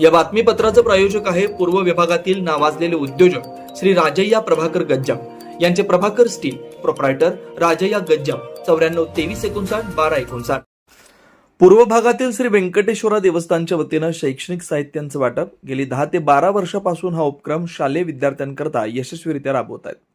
या बातमीपत्राचं प्रायोजक आहे पूर्व विभागातील नावाजलेले उद्योजक श्री राजय्या प्रभाकर गज्जाम. यांचे प्रभाकर स्टील प्रोप्रायटर राजय्या गज्जाम. चौऱ्याण्णव तेवीस एकोणसाठ बारा एकोणसाठ. पूर्व भागातील श्री व्यंकटेश्वरा देवस्थानच्या वतीनं शैक्षणिक साहित्यांचं वाटप. गेली दहा ते बारा वर्षापासून हा उपक्रम शालेय विद्यार्थ्यांकरता यशस्वीरित्या राबवत आहेत.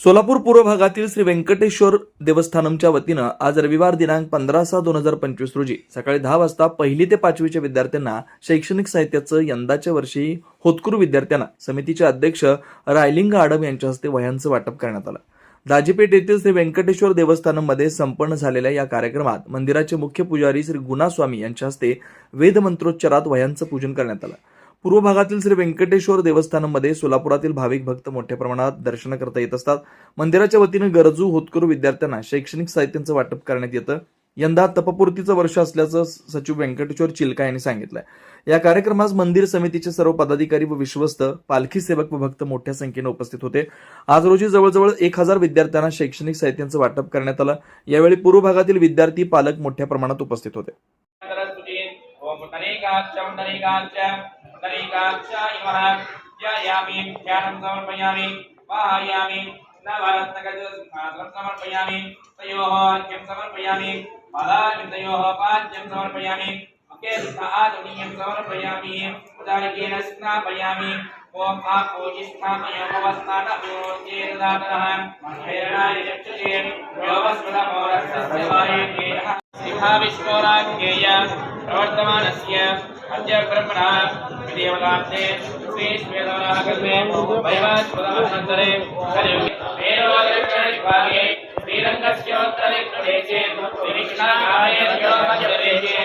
सोलापूर पूर्व भागातील श्री व्यंकटेश्वर देवस्थानमच्या वतीनं आज रविवार दिनांक पंधरा सहा दोन हजार पंचवीस रोजी सकाळी दहा वाजता पहिली ते पाचवीच्या विद्यार्थ्यांना शैक्षणिक साहित्याचं यंदाच्या वर्षी होतकुरू विद्यार्थ्यांना समितीचे अध्यक्ष रायलिंग आडम यांच्या हस्ते वह्यांचं वाटप करण्यात आलं. दाजीपेठ येथील श्री व्यंकटेश्वर देवस्थानमध्ये संपन्न झालेल्या या कार्यक्रमात मंदिराचे मुख्य पुजारी श्री गुणास्वामी यांच्या हस्ते वेदमंत्रोच्चारात वह्यांचं पूजन करण्यात आलं. पूर्व भागातील श्री व्यंकटेश्वर देवस्थानमध्ये सोलापुरातील भाविक भक्त मोठ्या प्रमाणात दर्शन करता येत असतात. मंदिराच्या वतीनं गरजू होतकरू विद्यार्थ्यांना शैक्षणिक साहित्यांचं वाटप करण्यात येतं. यंदा तपपूर्तीचं वर्ष असल्याचं सचिव व्यंकटेश्वर चिलका यांनी सांगितलंय. या कार्यक्रमास मंदिर समितीचे सर्व पदाधिकारी व विश्वस्त पालखी सेवक व भक्त मोठ्या संख्येने उपस्थित होते. आज रोजी जवळजवळ एक हजार विद्यार्थ्यांना शैक्षणिक साहित्यांचं वाटप करण्यात आलं. यावेळी पूर्व भागातील विद्यार्थी पालक मोठ्या प्रमाणात उपस्थित होते. सरस्वती ध्यायामि ध्यानं समर्पयामि वाहयामि नवरत्नगजं समर्पयामि तयोः अर्घ्यं समर्पयामि फलामितयोः पाद्यं समर्पयामि मुखे समर्पयामि उदारकेन स्नापयामि ॐ आपोजिष्ठामयोपवस्थानमयोज्येदातरः प्रेरणाय चक्षुषे योगस्मृतमोरस्य प्रवर्तमानस्य अद्य ब्रह्मणा विदेवतार्थे श्रीश्वेतवरागमे वैवास्पदानन्तरे कलियुगे श्रीरङ्गस्योत्तरिक्तदेशे श्रीकृष्णायज्योतिर्देशे भगवत्